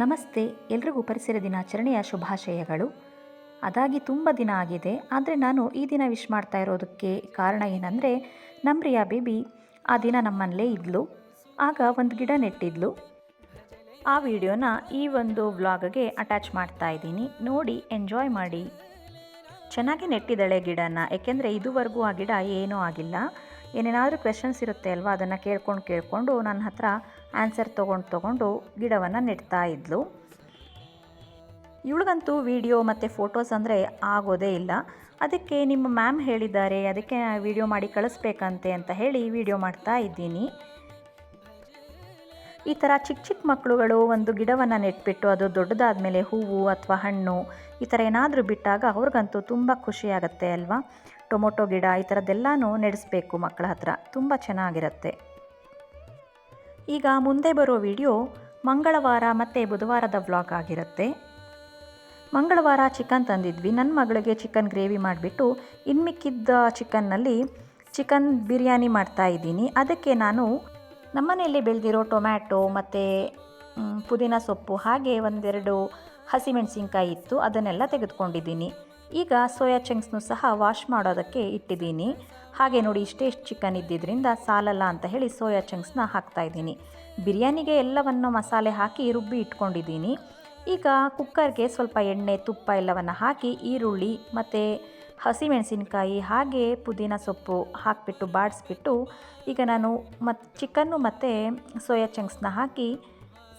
ನಮಸ್ತೆ, ಎಲ್ರಿಗೂ ಪರಿಸರ ದಿನಾಚರಣೆಯ ಶುಭಾಶಯಗಳು. ಅದಾಗಿ ತುಂಬ ದಿನ ಆಗಿದೆ, ಆದರೆ ನಾನು ಈ ದಿನ ವಿಶ್ ಮಾಡ್ತಾ ಇರೋದಕ್ಕೆ ಕಾರಣ ಏನಂದರೆ ನಮ್ಮ ಬೇಬಿ ಆ ದಿನ ನಮ್ಮಲ್ಲೇ ಇದ್ಲು, ಆಗ ಒಂದು ಗಿಡ ನೆಟ್ಟಿದ್ಲು. ಆ ವಿಡಿಯೋನ ಈ ಒಂದು ವ್ಲಾಗ್ಗೆ ಅಟ್ಯಾಚ್ ಮಾಡ್ತಾ ಇದ್ದೀನಿ, ನೋಡಿ ಎಂಜಾಯ್ ಮಾಡಿ. ಚೆನ್ನಾಗಿ ನೆಟ್ಟಿದ್ದಾಳೆ ಗಿಡನ, ಏಕೆಂದರೆ ಇದುವರೆಗೂ ಆ ಗಿಡ ಏನೂ ಆಗಿಲ್ಲ. ಏನೇನಾದರೂ ಕ್ವೆಶನ್ಸ್ ಇರುತ್ತೆ ಅಲ್ವಾ, ಅದನ್ನು ಕೇಳ್ಕೊಂಡು ಕೇಳಿಕೊಂಡು ನನ್ನ ಹತ್ರ ಆನ್ಸರ್ ತೊಗೊಂಡು ತೊಗೊಂಡು ಗಿಡವನ್ನು ನೆಡ್ತಾ ಇದ್ಲು. ಇವಳಿಗಂತೂ ವಿಡಿಯೋ ಮತ್ತು ಫೋಟೋಸ್ ಅಂದರೆ ಆಗೋದೇ ಇಲ್ಲ. ಅದಕ್ಕೆ ನಿಮ್ಮ ಮ್ಯಾಮ್ ಹೇಳಿದ್ದಾರೆ, ಅದಕ್ಕೆ ವಿಡಿಯೋ ಮಾಡಿ ಕಳಿಸ್ಬೇಕಂತೆ ಅಂತ ಹೇಳಿ ವಿಡಿಯೋ ಮಾಡ್ತಾ ಇದ್ದೀನಿ. ಈ ಥರ ಚಿಕ್ಕ ಚಿಕ್ಕ ಮಕ್ಕಳುಗಳು ಒಂದು ಗಿಡವನ್ನು ನೆಟ್ಬಿಟ್ಟು ಅದು ದೊಡ್ಡದಾದ ಮೇಲೆ ಹೂವು ಅಥವಾ ಹಣ್ಣು ಈ ಥರ ಏನಾದರೂ ಬಿಟ್ಟಾಗ ಅವ್ರಿಗಂತೂ ತುಂಬ ಖುಷಿಯಾಗತ್ತೆ ಅಲ್ವಾ? ಟೊಮೊಟೊ ಗಿಡ ಈ ಥರದ್ದೆಲ್ಲನೂ ನೆಡೆಸ್ಬೇಕು ಮಕ್ಕಳ ಹತ್ರ. ತುಂಬ ಚೆನ್ನಾಗಿರುತ್ತೆ. ಈಗ ಮುಂದೆ ಬರೋ ವಿಡಿಯೋ ಮಂಗಳವಾರ ಮತ್ತು ಬುಧವಾರದ ವ್ಲಾಗ್ ಆಗಿರುತ್ತೆ. ಮಂಗಳವಾರ ಚಿಕನ್ ತಂದಿದ್ವಿ. ನನ್ನ ಮಗಳಿಗೆ ಚಿಕನ್ ಗ್ರೇವಿ ಮಾಡಿಬಿಟ್ಟು ಇನ್ಮಿಕ್ಕಿದ್ದ ಚಿಕನ್ನಲ್ಲಿ ಚಿಕನ್ ಬಿರಿಯಾನಿ ಮಾಡ್ತಾ ಇದ್ದೀನಿ. ಅದಕ್ಕೆ ನಾನು ನಮ್ಮನೆಯಲ್ಲಿ ಬೆಳೆದಿರೋ ಟೊಮ್ಯಾಟೊ ಮತ್ತು ಪುದೀನ ಸೊಪ್ಪು ಹಾಗೆ ಒಂದೆರಡು ಹಸಿಮೆಣಸಿನ್ಕಾಯಿ ಇತ್ತು. ಅದನ್ನೆಲ್ಲ ತೆಗೆದುಕೊಂಡಿದ್ದೀನಿ. ಈಗ ಸೋಯಾ ಚಂಕ್ಸ್ನು ಸಹ ವಾಶ್ ಮಾಡೋದಕ್ಕೆ ಇಟ್ಟಿದ್ದೀನಿ. ಹಾಗೆ ನೋಡಿ ಇಷ್ಟೇ ಚಿಕನ್ ಇದ್ದಿದ್ದರಿಂದ ಸಾಲಲ್ಲ ಅಂತ ಹೇಳಿ ಸೋಯಾ ಚಂಕ್ಸ್ನ ಹಾಕ್ತಾಯಿದ್ದೀನಿ ಬಿರಿಯಾನಿಗೆ ಎಲ್ಲವನ್ನು ಮಸಾಲೆ ಹಾಕಿ ರುಬ್ಬಿ ಇಟ್ಕೊಂಡಿದ್ದೀನಿ. ಈಗ ಕುಕ್ಕರ್ಗೆ ಸ್ವಲ್ಪ ಎಣ್ಣೆ, ತುಪ್ಪ ಎಲ್ಲವನ್ನು ಹಾಕಿ ಈರುಳ್ಳಿ ಮತ್ತು ಹಸಿಮೆಣಸಿನಕಾಯಿ ಹಾಗೆ ಪುದೀನ ಸೊಪ್ಪು ಹಾಕಿಬಿಟ್ಟು ಬಾಡಿಸ್ಬಿಟ್ಟು ಈಗ ನಾನು ಮತ್ತು ಚಿಕನ್ನು ಮತ್ತು ಸೋಯಾ ಚಂಕ್ಸ್ನ ಹಾಕಿ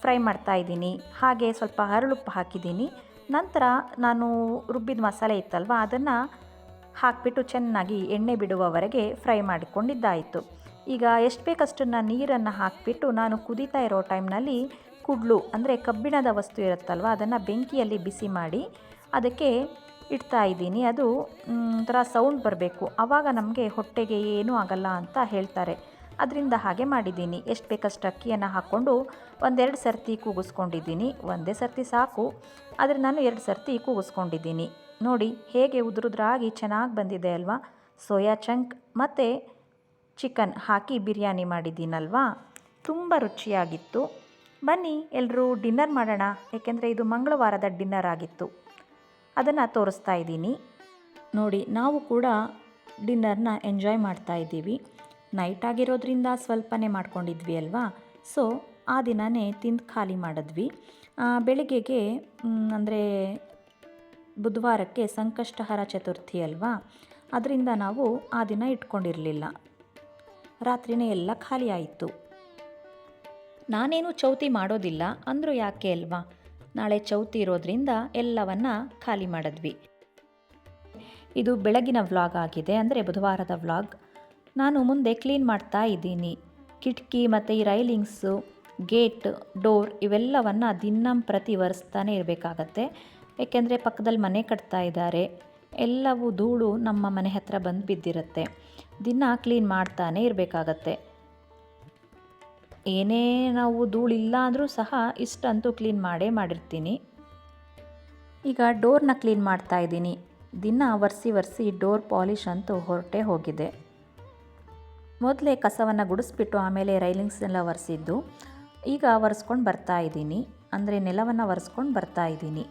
ಫ್ರೈ ಮಾಡ್ತಾ ಇದ್ದೀನಿ. ಹಾಗೆ ಸ್ವಲ್ಪ ಹರಳುಪ್ಪು ಹಾಕಿದ್ದೀನಿ. ನಂತರ ನಾನು ರುಬ್ಬಿದ ಮಸಾಲೆ ಇತ್ತಲ್ವ, ಅದನ್ನು ಹಾಕಿಬಿಟ್ಟು ಚೆನ್ನಾಗಿ ಎಣ್ಣೆ ಬಿಡುವವರೆಗೆ ಫ್ರೈ ಮಾಡಿಕೊಂಡಿದ್ದಾಯಿತು. ಈಗ ಎಷ್ಟು ಬೇಕಷ್ಟನ್ನು ನೀರನ್ನು ಹಾಕಿಬಿಟ್ಟು ನಾನು ಕುದೀತಾ ಇರೋ ಟೈಮ್ನಲ್ಲಿ ಕುಡ್ಲು, ಅಂದರೆ ಕಬ್ಬಿಣದ ವಸ್ತು ಇರುತ್ತಲ್ವ, ಅದನ್ನು ಬೆಂಕಿಯಲ್ಲಿ ಬಿಸಿ ಮಾಡಿ ಅದಕ್ಕೆ ಇಡ್ತಾ ಇದ್ದೀನಿ. ಅದು ಒಂಥರ ಸೌಂಡ್ ಬರಬೇಕು. ಆವಾಗ ನಮಗೆ ಹೊಟ್ಟೆಗೆ ಏನೂ ಆಗಲ್ಲ ಅಂತ ಹೇಳ್ತಾರೆ. ಅದರಿಂದ ಹಾಗೆ ಮಾಡಿದ್ದೀನಿ. ಎಷ್ಟು ಬೇಕಷ್ಟು ಅಕ್ಕಿಯನ್ನು ಹಾಕ್ಕೊಂಡು ಒಂದೆರಡು ಸರ್ತಿ ಕೂಗಿಸ್ಕೊಂಡಿದ್ದೀನಿ. ಒಂದೇ ಸರ್ತಿ ಸಾಕು. ಆದರೆ ನಾನು ಎರಡು ಸರ್ತಿ ಕೂಗಿಸ್ಕೊಂಡಿದ್ದೀನಿ. ನೋಡಿ, ಹೇಗೆ ಉದುರುದ್ರಾಗಿ ಚೆನ್ನಾಗಿ ಬಂದಿದೆ ಅಲ್ವಾ? ಸೋಯಾ ಚಂಕ್ ಮತ್ತು ಚಿಕನ್ ಹಾಕಿ ಬಿರಿಯಾನಿ ಮಾಡಿದ್ದೀನಲ್ವಾ? ತುಂಬ ರುಚಿಯಾಗಿತ್ತು. ಬನ್ನಿ ಎಲ್ಲರೂ ಡಿನ್ನರ್ ಮಾಡೋಣ. ಏಕೆಂದರೆ ಇದು ಮಂಗಳವಾರದ ಡಿನ್ನರ್ ಆಗಿತ್ತು. ಅದನ್ನು ತೋರಿಸ್ತಾ ಇದ್ದೀನಿ. ನೋಡಿ, ನಾವು ಕೂಡ ಡಿನ್ನರ್ನ ಎಂಜಾಯ್ ಮಾಡ್ತಾ ಇದ್ದೀವಿ. ನೈಟ್ ಆಗಿರೋದ್ರಿಂದ ಸ್ವಲ್ಪನೇ ಮಾಡ್ಕೊಂಡಿದ್ವಿ ಅಲ್ವಾ? ಸೊ ಆ ದಿನವೇ ತಿಂದು ಖಾಲಿ ಮಾಡಿದ್ವಿ. ಬೆಳಿಗ್ಗೆಗೆ ಅಂದರೆ ಬುಧವಾರಕ್ಕೆ ಸಂಕಷ್ಟಹರ ಚತುರ್ಥಿ ಅಲ್ವಾ? ಅದರಿಂದ ನಾವು ಆ ದಿನ ಇಟ್ಕೊಂಡಿರಲಿಲ್ಲ. ರಾತ್ರಿನೇ ಎಲ್ಲ ಖಾಲಿ ಆಯಿತು. ನಾನೇನು ಚೌತಿ ಮಾಡೋದಿಲ್ಲ, ಅಂದರೂ ಯಾಕೆ ಅಲ್ವಾ? ನಾಳೆ ಚೌತಿ ಇರೋದ್ರಿಂದ ಎಲ್ಲವನ್ನ ಖಾಲಿ ಮಾಡಿದ್ವಿ. ಇದು ಬೆಳಗಿನ ವ್ಲಾಗ್ ಆಗಿದೆ. ಅಂದರೆ ಬುಧವಾರದ ವ್ಲಾಗ್. ನಾನು ಮುಂದೆ ಕ್ಲೀನ್ ಮಾಡ್ತಾ ಇದ್ದೀನಿ. ಕಿಟಕಿ ಮತ್ತು ಈ ರೈಲಿಂಗ್ಸು, ಗೇಟ್, ಡೋರ್ ಇವೆಲ್ಲವನ್ನು ದಿನಂಪ್ರತಿ ಒರೆಸ್ತಾನೆ ಇರಬೇಕಾಗತ್ತೆ. ಏಕೆಂದರೆ ಪಕ್ಕದಲ್ಲಿ ಮನೆ ಕಟ್ತಾ ಇದ್ದಾರೆ. ಎಲ್ಲವೂ ಧೂಳು ನಮ್ಮ ಮನೆ ಹತ್ರ ಬಂದು ಬಿದ್ದಿರುತ್ತೆ. ದಿನ ಕ್ಲೀನ್ ಮಾಡ್ತಾನೆ ಇರಬೇಕಾಗತ್ತೆ. ಏನೇ ನಾವು ಧೂಳಿಲ್ಲ ಅಂದರೂ ಸಹ ಇಷ್ಟಂತೂ ಕ್ಲೀನ್ ಮಾಡೇ ಮಾಡಿರ್ತೀನಿ. ಈಗ ಡೋರ್ನ ಕ್ಲೀನ್ ಮಾಡ್ತಾ ಇದ್ದೀನಿ. ದಿನ ಒರೆಸಿ ಒರೆಸಿ ಡೋರ್ ಪಾಲಿಷ್ ಅಂತೂ ಹೊರಟೇ ಹೋಗಿದೆ. ಮೊದಲೇ ಕಸವನ್ನು ಗುಡಿಸ್ಬಿಟ್ಟು ಆಮೇಲೆ ರೈಲಿಂಗ್ಸ್ ಎಲ್ಲ ಒರೆಸಿದ್ದು. ಈಗ ಒರೆಸ್ಕೊಂಡು ಬರ್ತಾ ಇದ್ದೀನಿ. ಅಂದರೆ ನೆಲವನ್ನು ಒರೆಸ್ಕೊಂಡು ಬರ್ತಾ ಇದ್ದೀನಿ.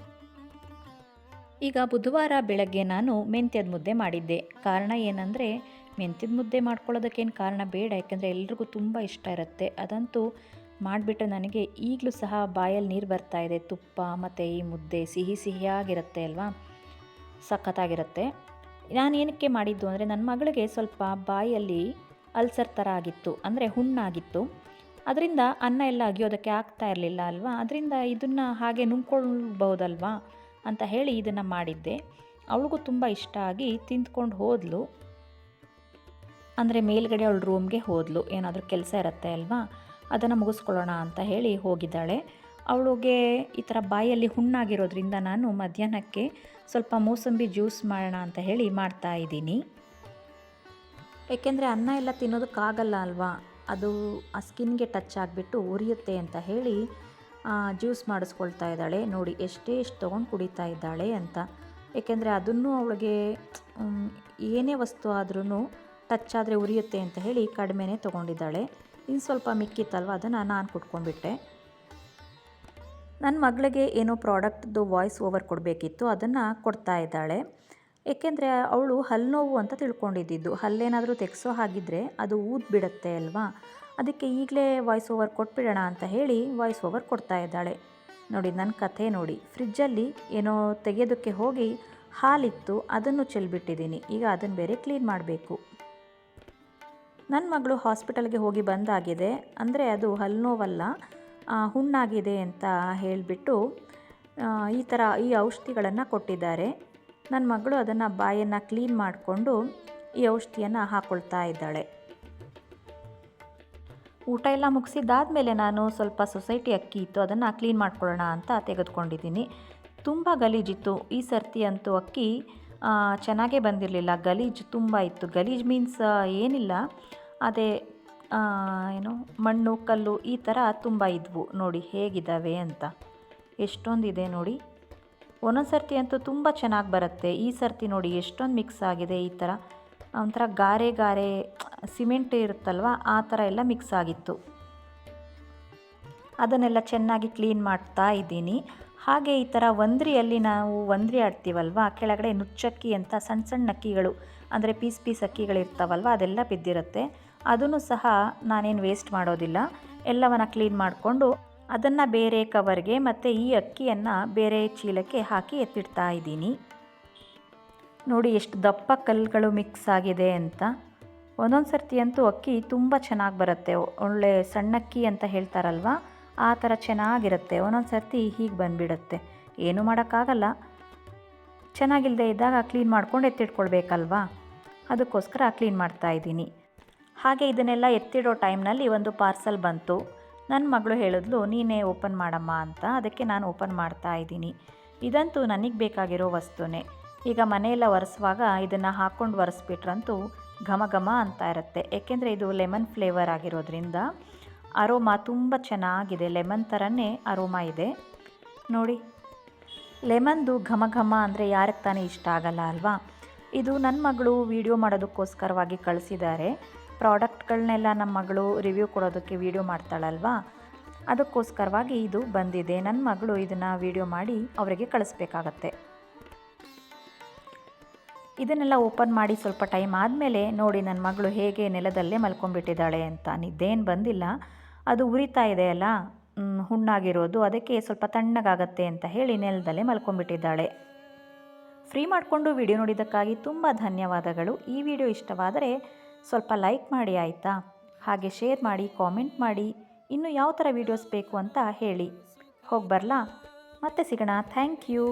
ಈಗ ಬುಧವಾರ ಬೆಳಗ್ಗೆ ನಾನು ಮೆಂತ್ಯದ ಮುದ್ದೆ ಮಾಡಿದ್ದೆ. ಕಾರಣ ಏನಂದರೆ, ಮೆಂತ್ಯದ ಮುದ್ದೆ ಮಾಡ್ಕೊಳ್ಳೋದಕ್ಕೇನು ಕಾರಣ ಬೇಡ. ಯಾಕೆಂದರೆ ಎಲ್ರಿಗೂ ತುಂಬ ಇಷ್ಟ ಇರುತ್ತೆ. ಅದಂತೂ ಮಾಡಿಬಿಟ್ಟು ನನಗೆ ಈಗಲೂ ಸಹ ಬಾಯಲ್ಲಿ ನೀರು ಬರ್ತಾ ಇದೆ. ತುಪ್ಪ ಮತ್ತು ಈ ಮುದ್ದೆ ಸಿಹಿ ಸಿಹಿಯಾಗಿರುತ್ತೆ ಅಲ್ವಾ? ಸಖತ್ತಾಗಿರುತ್ತೆ. ನಾನು ಏನಕ್ಕೆ ಮಾಡಿದ್ದು ಅಂದರೆ ನನ್ನ ಮಗಳಿಗೆ ಸ್ವಲ್ಪ ಬಾಯಲ್ಲಿ ಅಲ್ಸರ್ ಥರ ಆಗಿತ್ತು, ಅಂದರೆ ಹುಣ್ಣಾಗಿತ್ತು. ಅದರಿಂದ ಅನ್ನ ಎಲ್ಲ ಅಗಿಯೋದಕ್ಕೆ ಆಗ್ತಾ ಇರಲಿಲ್ಲ ಅಲ್ವಾ? ಅದರಿಂದ ಇದನ್ನು ಹಾಗೆ ನುಂಗ್ಕೊಳ್ಬಹುದಲ್ವಾ ಅಂತ ಹೇಳಿ ಇದನ್ನು ಮಾಡಿದ್ದೆ. ಅವಳಿಗೂ ತುಂಬ ಇಷ್ಟ ಆಗಿ ತಿಂದ್ಕೊಂಡು ಹೋದ್ಲು. ಅಂದರೆ ಮೇಲ್ಗಡೆ ಅವಳು ರೂಮ್ಗೆ ಹೋದ್ಲು. ಏನಾದರೂ ಕೆಲಸ ಇರುತ್ತೆ ಅಲ್ವಾ? ಅದನ್ನು ಮುಗಿಸ್ಕೊಳ್ಳೋಣ ಅಂತ ಹೇಳಿ ಹೋಗಿದ್ದಾಳೆ. ಅವಳಿಗೆ ಈ ಥರ ಬಾಯಲ್ಲಿ ಹುಣ್ಣಾಗಿರೋದ್ರಿಂದ ನಾನು ಮಧ್ಯಾಹ್ನಕ್ಕೆ ಸ್ವಲ್ಪ ಮೂಸಂಬಿ ಜ್ಯೂಸ್ ಮಾಡೋಣ ಅಂತ ಹೇಳಿ ಮಾಡ್ತಾ ಇದ್ದೀನಿ. ಏಕೆಂದರೆ ಅನ್ನ ಎಲ್ಲ ತಿನ್ನೋದಕ್ಕಾಗಲ್ಲ ಅಲ್ವಾ? ಅದು ಆ ಸ್ಕಿನ್ಗೆ ಟಚ್ ಆಗಿಬಿಟ್ಟು ಉರಿಯುತ್ತೆ ಅಂತ ಹೇಳಿ ಜ್ಯೂಸ್ ಮಾಡಿಸ್ಕೊಳ್ತಾ ಇದ್ದಾಳೆ. ನೋಡಿ, ಎಷ್ಟೇ ಎಷ್ಟು ತೊಗೊಂಡು ಕುಡಿತಾ ಇದ್ದಾಳೆ ಅಂತ. ಏಕೆಂದರೆ ಅದನ್ನು ಅವಳಿಗೆ ಏನೇ ವಸ್ತು ಆದ್ರೂ ಟಚ್ ಆದರೆ ಉರಿಯುತ್ತೆ ಅಂತ ಹೇಳಿ ಕಡಿಮೆನೇ ತೊಗೊಂಡಿದ್ದಾಳೆ. ಇನ್ನು ಸ್ವಲ್ಪ ಮಿಕ್ಕಿತ್ತಲ್ವ? ಅದನ್ನು ನಾನು ಕುಟ್ಕೊಂಡ್ಬಿಟ್ಟೆ. ನನ್ನ ಮಗಳಿಗೆ ಏನೋ ಪ್ರಾಡಕ್ಟ್ದು ವಾಯ್ಸ್ ಓವರ್ ಕೊಡಬೇಕಿತ್ತು. ಅದನ್ನು ಕೊಡ್ತಾ ಇದ್ದಾಳೆ. ಏಕೆಂದರೆ ಅವಳು ಹಲ್ಲು ನೋವು ಅಂತ ತಿಳ್ಕೊಂಡಿದ್ದಿದ್ದು. ಹಲ್ಲೇನಾದರೂ ತೆಗೆಸೋ ಹಾಗಿದ್ದರೆ ಅದು ಊದ್ ಬಿಡುತ್ತೆ ಅಲ್ವಾ? ಅದಕ್ಕೆ ಈಗಲೇ ವಾಯ್ಸ್ ಓವರ್ ಕೊಟ್ಬಿಡೋಣ ಅಂತ ಹೇಳಿ ವಾಯ್ಸ್ ಓವರ್ ಕೊಡ್ತಾ ಇದ್ದಾಳೆ. ನೋಡಿ ನನ್ನ ಕಥೆ ನೋಡಿ. ಫ್ರಿಜ್ಜಲ್ಲಿ ಏನೋ ತೆಗೆಯೋದಕ್ಕೆ ಹೋಗಿ ಹಾಲಿತ್ತು, ಅದನ್ನು ಚೆಲ್ಬಿಟ್ಟಿದ್ದೀನಿ. ಈಗ ಅದನ್ನು ಬೇರೆ ಕ್ಲೀನ್ ಮಾಡಬೇಕು. ನನ್ನ ಮಗಳು ಹಾಸ್ಪಿಟಲ್ಗೆ ಹೋಗಿ ಬಂದಾಗಿದೆ. ಅಂದರೆ ಅದು ಹಲ್ಲು ನೋವಲ್ಲ ಹುಣ್ಣಾಗಿದೆ ಅಂತ ಹೇಳಿಬಿಟ್ಟು ಈ ಥರ ಈ ಔಷಧಿಗಳನ್ನು ಕೊಟ್ಟಿದ್ದಾರೆ. ನನ್ನ ಮಗಳು ಅದನ್ನು ಬಾಯನ್ನು ಕ್ಲೀನ್ ಮಾಡಿಕೊಂಡು ಈ ಔಷಧಿಯನ್ನು ಹಾಕ್ಕೊಳ್ತಾ ಇದ್ದಾಳೆ. ಊಟ ಎಲ್ಲ ಮುಗಿಸಿದ್ದಾದಮೇಲೆ ನಾನು ಸ್ವಲ್ಪ ಸೊಸೈಟಿ ಅಕ್ಕಿ ಇತ್ತು, ಅದನ್ನು ಕ್ಲೀನ್ ಮಾಡ್ಕೊಳ್ಳೋಣ ಅಂತ ತೆಗೆದುಕೊಂಡಿದ್ದೀನಿ. ತುಂಬ ಗಲೀಜಿತ್ತು ಈ ಸರ್ತಿ ಅಂತೂ ಅಕ್ಕಿ ಚೆನ್ನಾಗೇ ಬಂದಿರಲಿಲ್ಲ. ಗಲೀಜು ತುಂಬ ಇತ್ತು. ಗಲೀಜು ಮೀನ್ಸ್ ಏನಿಲ್ಲ. ಅದೇ ಏನು, ಮಣ್ಣು, ಕಲ್ಲು ಈ ಥರ ತುಂಬ ಇದ್ವು. ನೋಡಿ ಹೇಗಿದ್ದಾವೆ ಅಂತ. ಎಷ್ಟೊಂದಿದೆ ನೋಡಿ. ಒಂದೊಂದು ಸರ್ತಿ ಅಂತೂ ತುಂಬ ಚೆನ್ನಾಗಿ ಬರುತ್ತೆ. ಈ ಸರ್ತಿ ನೋಡಿ ಎಷ್ಟೊಂದು ಮಿಕ್ಸ್ ಆಗಿದೆ, ಈ ಥರ ಒಂಥರ ಗಾರೆ ಗಾರೆ ಸಿಮೆಂಟ್ ಇರುತ್ತಲ್ವ, ಆ ಥರ ಎಲ್ಲ ಮಿಕ್ಸ್ ಆಗಿತ್ತು. ಅದನ್ನೆಲ್ಲ ಚೆನ್ನಾಗಿ ಕ್ಲೀನ್ ಮಾಡ್ತಾ ಇದ್ದೀನಿ. ಹಾಗೆ ಈ ಥರ ಒಂದ್ರಿಯಲ್ಲಿ ನಾವು ಒಂದ್ರಿ ಆಡ್ತೀವಲ್ವ, ಕೆಳಗಡೆ ನುಚ್ಚಕ್ಕಿ ಅಂತ ಸಣ್ಣ ಸಣ್ಣ ಅಕ್ಕಿಗಳು, ಅಂದರೆ ಪೀಸ್ ಪೀಸ್ ಅಕ್ಕಿಗಳಿರ್ತಾವಲ್ವ ಅದೆಲ್ಲ ಬಿದ್ದಿರುತ್ತೆ. ಅದನ್ನು ಸಹ ನಾನೇನು ವೇಸ್ಟ್ ಮಾಡೋದಿಲ್ಲ. ಎಲ್ಲವನ್ನು ಕ್ಲೀನ್ ಮಾಡಿಕೊಂಡು ಅದನ್ನು ಬೇರೆ ಕವರ್ಗೆ ಮತ್ತು ಈ ಅಕ್ಕಿಯನ್ನು ಬೇರೆ ಚೀಲಕ್ಕೆ ಹಾಕಿ ಎತ್ತಿಡ್ತಾ ಇದ್ದೀನಿ. ನೋಡಿ ಎಷ್ಟು ದಪ್ಪ ಕಲ್ಲುಗಳು ಮಿಕ್ಸ್ ಆಗಿದೆ ಅಂತ. ಒಂದೊಂದು ಸರ್ತಿ ಅಂತೂ ಅಕ್ಕಿ ತುಂಬ ಚೆನ್ನಾಗಿ ಬರುತ್ತೆ. ಒಳ್ಳೆ ಸಣ್ಣಕ್ಕಿ ಅಂತ ಹೇಳ್ತಾರಲ್ವ? ಆ ಥರ ಚೆನ್ನಾಗಿರುತ್ತೆ. ಒಂದೊಂದು ಸರ್ತಿ ಹೀಗೆ ಬಂದುಬಿಡುತ್ತೆ. ಏನೂ ಮಾಡೋಕ್ಕಾಗಲ್ಲ. ಚೆನ್ನಾಗಿಲ್ಲದೆ ಇದ್ದಾಗ ಕ್ಲೀನ್ ಮಾಡ್ಕೊಂಡು ಎತ್ತಿಟ್ಕೊಳ್ಬೇಕಲ್ವಾ? ಅದಕ್ಕೋಸ್ಕರ ಕ್ಲೀನ್ ಮಾಡ್ತಾ ಇದ್ದೀನಿ. ಹಾಗೆ ಇದನ್ನೆಲ್ಲ ಎತ್ತಿಡೋ ಟೈಮ್ನಲ್ಲಿ ಒಂದು ಪಾರ್ಸಲ್ ಬಂತು. ನನ್ನ ಮಗಳು ಹೇಳಿದ್ಲು, ನೀನೇ ಓಪನ್ ಮಾಡಮ್ಮ ಅಂತ. ಅದಕ್ಕೆ ನಾನು ಓಪನ್ ಮಾಡ್ತಾ ಇದ್ದೀನಿ. ಇದಂತೂ ನನಗೆ ಬೇಕಾಗಿರೋ ವಸ್ತುನೇ. ಈಗ ಮನೆಯೆಲ್ಲ ಒರೆಸುವಾಗ ಇದನ್ನು ಹಾಕ್ಕೊಂಡು ಒರೆಸ್ಬಿಟ್ರಂತೂ ಘಮ ಘಮ ಅಂತ ಇರುತ್ತೆ. ಏಕೆಂದರೆ ಇದು ಲೆಮನ್ ಫ್ಲೇವರ್ ಆಗಿರೋದ್ರಿಂದ ಅರೋಮಾ ತುಂಬ ಚೆನ್ನಾಗಿದೆ. ಲೆಮನ್ ಥರನೇ ಅರೋಮಾ ಇದೆ. ನೋಡಿ. ಲೆಮನ್ದು ಘಮ ಘಮ ಅಂದರೆ ಯಾರಿಗೆ ತಾನೇ ಇಷ್ಟ ಆಗಲ್ಲ ಅಲ್ವಾ? ಇದು ನನ್ನ ಮಗಳು ವಿಡಿಯೋ ಮಾಡೋದಕ್ಕೋಸ್ಕರವಾಗಿ ಕಳಿಸಿದ್ದಾರೆ. ಪ್ರಾಡಕ್ಟ್ಗಳನ್ನೆಲ್ಲ ನಮ್ಮ ಮಗಳು ರಿವ್ಯೂ ಕೊಡೋದಕ್ಕೆ ವೀಡಿಯೋ ಮಾಡ್ತಾಳಲ್ವಾ? ಅದಕ್ಕೋಸ್ಕರವಾಗಿ ಇದು ಬಂದಿದೆ. ನನ್ನ ಮಗಳು ಇದನ್ನು ವೀಡಿಯೋ ಮಾಡಿ ಅವರಿಗೆ ಕಳಿಸ್ಬೇಕಾಗತ್ತೆ. ಇದನ್ನೆಲ್ಲ ಓಪನ್ ಮಾಡಿ ಸ್ವಲ್ಪ ಟೈಮ್ ಆದಮೇಲೆ ನೋಡಿ ನನ್ನ ಮಗಳು ಹೇಗೆ ನೆಲದಲ್ಲೇ ಮಲ್ಕೊಂಡ್ಬಿಟ್ಟಿದ್ದಾಳೆ ಅಂತ. ನಿದ್ದೇನು ಬಂದಿಲ್ಲ. ಅದು ಉರಿತಾ ಇದೆ ಅಲ್ಲ? ಹುಣ್ಣಾಗಿರೋದು. ಅದಕ್ಕೆ ಸ್ವಲ್ಪ ತಣ್ಣಗಾಗತ್ತೆ ಅಂತ ಹೇಳಿ ನೆಲದಲ್ಲೇ ಮಲ್ಕೊಂಡ್ಬಿಟ್ಟಿದ್ದಾಳೆ. ಫ್ರೀ ಮಾಡಿಕೊಂಡು ವಿಡಿಯೋ ನೋಡಿದ್ದಕ್ಕಾಗಿ ತುಂಬ ಧನ್ಯವಾದಗಳು. ಈ ವಿಡಿಯೋ ಇಷ್ಟವಾದರೆ ಸ್ವಲ್ಪ ಲೈಕ್ ಮಾಡಿ ಆಯಿತಾ? ಹಾಗೆ ಶೇರ್ ಮಾಡಿ, ಕಾಮೆಂಟ್ ಮಾಡಿ, ಇನ್ನು ಯಾವ ಥರ ವೀಡಿಯೋಸ್ ಬೇಕು ಅಂತ ಹೇಳಿ. ಹೋಗಿ ಬರಲಾ? ಮತ್ತೆ ಸಿಗೋಣ. Thank you.